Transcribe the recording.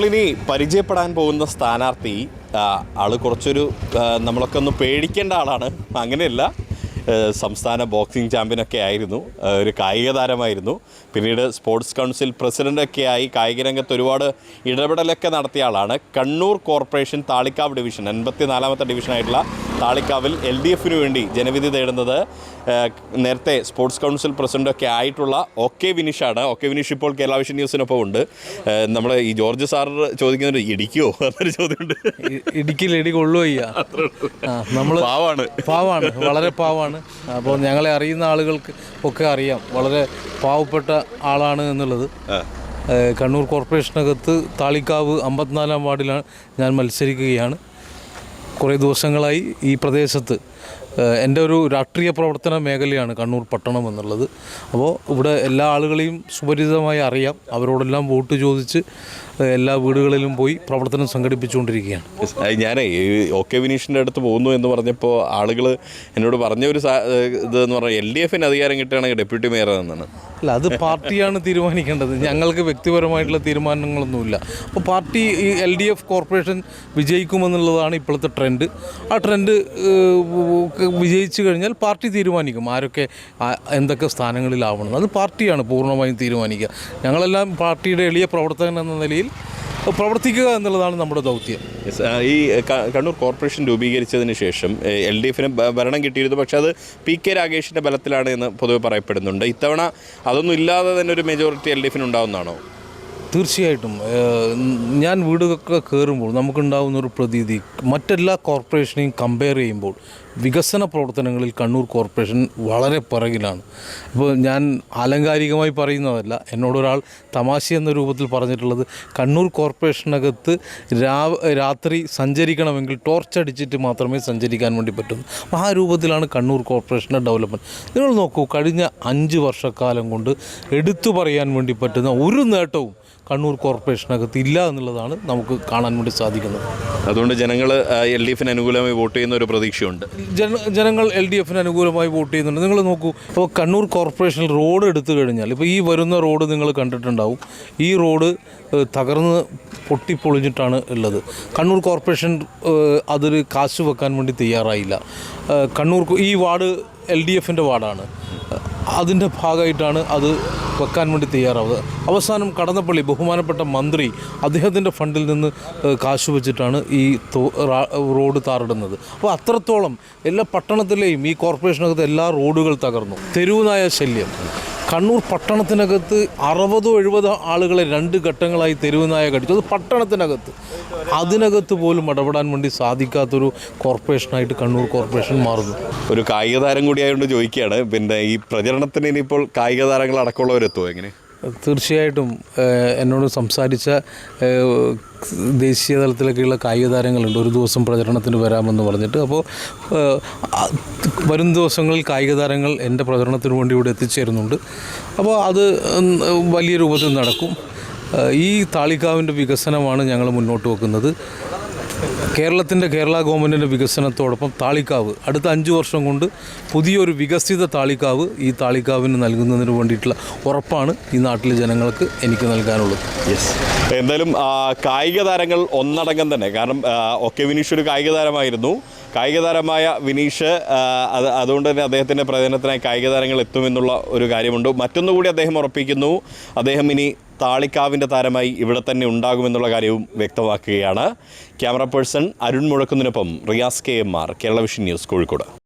നമ്മളിനി പരിചയപ്പെടാൻ പോകുന്ന സ്ഥാനാർത്ഥി ആൾ കുറച്ചൊരു നമ്മളൊക്കെ ഒന്ന് പേടിക്കേണ്ട ആളാണ്. അങ്ങനെയല്ല സംസ്ഥാന ബോക്സിംഗ് ചാമ്പ്യനൊക്കെ ആയിരുന്നു. ഒരു കായിക താരമായിരുന്നു. പിന്നീട് സ്പോർട്സ് കൗൺസിൽ പ്രസിഡന്റൊക്കെ ആയി കായിക രംഗത്ത് ഒരുപാട് ഇടപെടലൊക്കെ നടത്തിയ ആളാണ്. കണ്ണൂർ കോർപ്പറേഷൻ താളിക്കാവ് ഡിവിഷൻ എൺപത്തി നാലാമത്തെ ഡിവിഷനായിട്ടുള്ള താളിക്കാവിൽ എൽ ഡി എഫിന് വേണ്ടി ജനവിധി തേടുന്നത് നേരത്തെ സ്പോർട്സ് കൗൺസിൽ പ്രസിഡന്റൊക്കെ ആയിട്ടുള്ള ഒ കെ വിനീഷാണ്. ഒ കെ വിനീഷ് ഇപ്പോൾ കേരള വിഷൻ ന്യൂസിനൊപ്പം ഉണ്ട് നമ്മൾ ഈ ജോർജ് സാർ ചോദിക്കുന്ന ഇടിക്കോ? എന്നൊരു ചോദ്യമുണ്ട്. ഇ- ഇടുക്കിയിൽ ഇടി കൊള്ളുകയ്യ നമ്മൾ പാവാണ്. പാവാണ് വളരെ പാവാണ്. അപ്പോൾ ഞങ്ങളെ അറിയുന്ന ആളുകൾക്ക് ഒക്കെ അറിയാം. വളരെ പാവപ്പെട്ട ആളാണ് എന്നുള്ളത്. കണ്ണൂർ കോർപ്പറേഷനകത്ത് താളിക്കാവ് അമ്പത്തിനാലാം വാർഡിലാണ് ഞാൻ മത്സരിക്കുകയാണ്. കുറേ ദിവസങ്ങളായി ഈ പ്രദേശത്ത് എന്റെ ഒരു രാഷ്ട്രീയ പ്രവർത്തന മേഖലയാണ് കണ്ണൂർ പട്ടണം എന്നുള്ളത്. അപ്പോൾ ഇവിടെ എല്ലാ ആളുകളെയും സുപരിചിതമായി അറിയാം. അവരോടെല്ലാം വോട്ട് ചോദിച്ച് എല്ലാ വീടുകളിലും പോയി പ്രവർത്തനം സംഘടിപ്പിച്ചുകൊണ്ടിരിക്കുകയാണ്. ഞാൻ ഒ കെ വിനീഷിന്റെ അടുത്ത് പോകുന്നു എന്ന് പറഞ്ഞപ്പോൾ ആളുകൾ എന്നോട് പറഞ്ഞ ഒരു ഇതെന്ന് പറഞ്ഞാൽ എൽ ഡി എഫിന് അധികാരം കിട്ടുകയാണെങ്കിൽ ഡെപ്യൂട്ടി മേയർ എന്നാണ്. അല്ല അത് പാർട്ടിയാണ് തീരുമാനിക്കേണ്ടത്. ഞങ്ങൾക്ക് വ്യക്തിപരമായിട്ടുള്ള തീരുമാനങ്ങളൊന്നുമില്ല. അപ്പോൾ പാർട്ടി ഈ എൽ ഡി എഫ് കോർപ്പറേഷൻ വിജയിക്കുമെന്നുള്ളതാണ് ഇപ്പോഴത്തെ ട്രെൻഡ്. ആ ട്രെൻഡ് വിജയിച്ചു കഴിഞ്ഞാൽ പാർട്ടി തീരുമാനിക്കും ആരൊക്കെ എന്തൊക്കെ സ്ഥാനങ്ങളിലാവണം. അത് പാർട്ടിയാണ് പൂർണമായും തീരുമാനിക്കുക. ഞങ്ങളെല്ലാം പാർട്ടിയുടെ എളിയ പ്രവർത്തകൻ എന്ന നിലയിൽ പ്രവർത്തിക്കുക എന്നുള്ളതാണ് നമ്മുടെ ദൗത്യം. ഈ കണ്ണൂർ കോർപ്പറേഷൻ രൂപീകരിച്ചതിന് ശേഷം എൽ ഡി എഫിന് ഭരണം കിട്ടിയിരുന്നു. പക്ഷെ അത് പി കെ രാഗേഷിന്റെ ബലത്തിലാണ് എന്ന് പൊതുവെ പറയപ്പെടുന്നുണ്ട്. ഇത്തവണ അതൊന്നും ഇല്ലാതെ തന്നെ ഒരു മെജോറിറ്റി എൽ ഡി എഫിന് ഉണ്ടാവുന്നതാണോ? തീർച്ചയായിട്ടും. ഞാൻ വീടൊക്കെ കയറുമ്പോൾ നമുക്കുണ്ടാകുന്ന ഒരു പ്രതീതി മറ്റെല്ലാ കോർപ്പറേഷനെയും കമ്പയർ ചെയ്യുമ്പോൾ വികസന പ്രവർത്തനങ്ങളിൽ കണ്ണൂർ കോർപ്പറേഷൻ വളരെ പിറകിലാണ്. ഇപ്പോൾ ഞാൻ ആലങ്കാരികമായി പറയുന്നതല്ല എന്നോടൊരാൾ തമാശ എന്ന രൂപത്തിൽ പറഞ്ഞിട്ടുള്ളത് കണ്ണൂർ കോർപ്പറേഷനകത്ത് രാത്രി സഞ്ചരിക്കണമെങ്കിൽ ടോർച്ച് അടിച്ചിട്ട് മാത്രമേ സഞ്ചരിക്കാൻ വേണ്ടി പറ്റൂ അപ്പോൾ ആ രൂപത്തിലാണ് കണ്ണൂർ കോർപ്പറേഷന്റെ ഡെവലപ്മെന്റ് നിങ്ങൾ നോക്കൂ കഴിഞ്ഞ അഞ്ച് വർഷക്കാലം കൊണ്ട് എടുത്തു പറയാൻ വേണ്ടി പറ്റുന്ന ഒരു നേട്ടവും കണ്ണൂർ കോർപ്പറേഷനകത്ത് ഇല്ല എന്നുള്ളതാണ് നമുക്ക് കാണാൻ വേണ്ടി സാധിക്കുന്നത്. അതുകൊണ്ട് ജനങ്ങൾ എൽ ഡി എഫിന് അനുകൂലമായി വോട്ട് ചെയ്യുന്ന ഒരു പ്രതീക്ഷയുണ്ട്. ജന ജനങ്ങൾ എൽ ഡി എഫിന് അനുകൂലമായി വോട്ട് ചെയ്യുന്നുണ്ട്. നിങ്ങൾ നോക്കൂ ഇപ്പോൾ കണ്ണൂർ കോർപ്പറേഷനിൽ റോഡ് എടുത്തു കഴിഞ്ഞാൽ ഇപ്പോൾ ഈ വരുന്ന റോഡ് നിങ്ങൾ കണ്ടിട്ടുണ്ടാവും. ഈ റോഡ് തകർന്ന് പൊട്ടിപ്പൊളിഞ്ഞിട്ടാണ് ഉള്ളത്. കണ്ണൂർ കോർപ്പറേഷൻ അതിൽ അതൊരു കാശ് വെക്കാൻ വേണ്ടി തയ്യാറായില്ല. കണ്ണൂർ ഈ വാർഡ് എൽ ഡി എഫിന്റെ വാർഡാണ്. അതിന്റെ ഭാഗമായിട്ടാണ് അത് വെക്കാൻ വേണ്ടി തയ്യാറാവുന്നത് അവസാനം കടന്നപ്പള്ളി ബഹുമാനപ്പെട്ട മന്ത്രി അദ്ദേഹത്തിന്റെ ഫണ്ടിൽ നിന്ന് കാശ് വെച്ചിട്ടാണ് ഈ റോഡ് താറിടുന്നത്. അപ്പോൾ അത്രത്തോളം എല്ലാ പട്ടണത്തിലെയും ഈ കോർപ്പറേഷനകത്ത് എല്ലാ റോഡുകൾ തകർന്നു. തെരുവുനായ ശല്യം. കണ്ണൂർ പട്ടണത്തിനകത്ത് അറുപതോ എഴുപതോ ആളുകളെ രണ്ട് ഘട്ടങ്ങളായി തെരുവുനായ കടിച്ചു. അത് പട്ടണത്തിനകത്ത്. അതിനകത്ത് പോലും ഇടപെടാൻ വേണ്ടി സാധിക്കാത്തൊരു കോർപ്പറേഷനായിട്ട് കണ്ണൂർ കോർപ്പറേഷൻ മാറുന്നു. ഒരു കായിക താരം കൂടിയായതുകൊണ്ട് ചോദിക്കുകയാണ്. പിന്നെ ഈ പ്രചരണത്തിന് ഇനിയിപ്പോൾ കായിക താരങ്ങൾ അടക്കമുള്ളവരെത്തുമോ എങ്ങനെ? തീർച്ചയായിട്ടും എന്നോട് സംസാരിച്ച ദേശീയ തലത്തിലൊക്കെയുള്ള കായിക താരങ്ങളുണ്ട് ഒരു ദിവസം പ്രചരണത്തിന് വരാമെന്ന് പറഞ്ഞിട്ട്. അപ്പോൾ വരും ദിവസങ്ങളിൽ കായിക താരങ്ങൾ എന്റെ പ്രചരണത്തിന് വേണ്ടി ഇവിടെ എത്തിച്ചേരുന്നുണ്ട്. അപ്പോൾ അത് വലിയ രൂപത്തിൽ നടക്കും. ഈ താളിക്കാവിന്റെ വികസനമാണ് ഞങ്ങൾ മുന്നോട്ട് വെക്കുന്നത്. കേരളത്തിന്റെ കേരള ഗവൺമെന്റിന്റെ വികസനത്തോടൊപ്പം താളിക്കാവ്. അടുത്ത അഞ്ച് വർഷം കൊണ്ട് പുതിയൊരു വികസിത താളിക്കാവ് ഈ താളിക്കാവിന് നൽകുന്നതിന് വേണ്ടിയിട്ടുള്ള ഉറപ്പാണ് ഈ നാട്ടിലെ ജനങ്ങൾക്ക് എനിക്ക് നൽകാനുള്ളത്. യെസ് എന്തായാലും കായിക താരങ്ങൾ ഒന്നടങ്കം തന്നെ. കാരണം ഒക്കെ വിനീഷ് ഒരു കായിക താരമായിരുന്നു. കായിക താരമായ വിനീഷ് അത് അതുകൊണ്ട് തന്നെ അദ്ദേഹത്തിന്റെ പ്രചരണത്തിനായി കായിക താരങ്ങൾ എത്തുമെന്നുള്ള ഒരു കാര്യമുണ്ട്. മറ്റൊന്നുകൂടി അദ്ദേഹം ഉറപ്പിക്കുന്നു. അദ്ദേഹം ഇനി താളിക്കാവിന്റെ താരമായി ഇവിടെ തന്നെ ഉണ്ടാകുമെന്നുള്ള കാര്യവും വ്യക്തമാക്കുകയാണ്. Camera person Arun മുഴക്കുന്നതിനൊപ്പം Riyas K M R Kerala Vision News Kozhikode.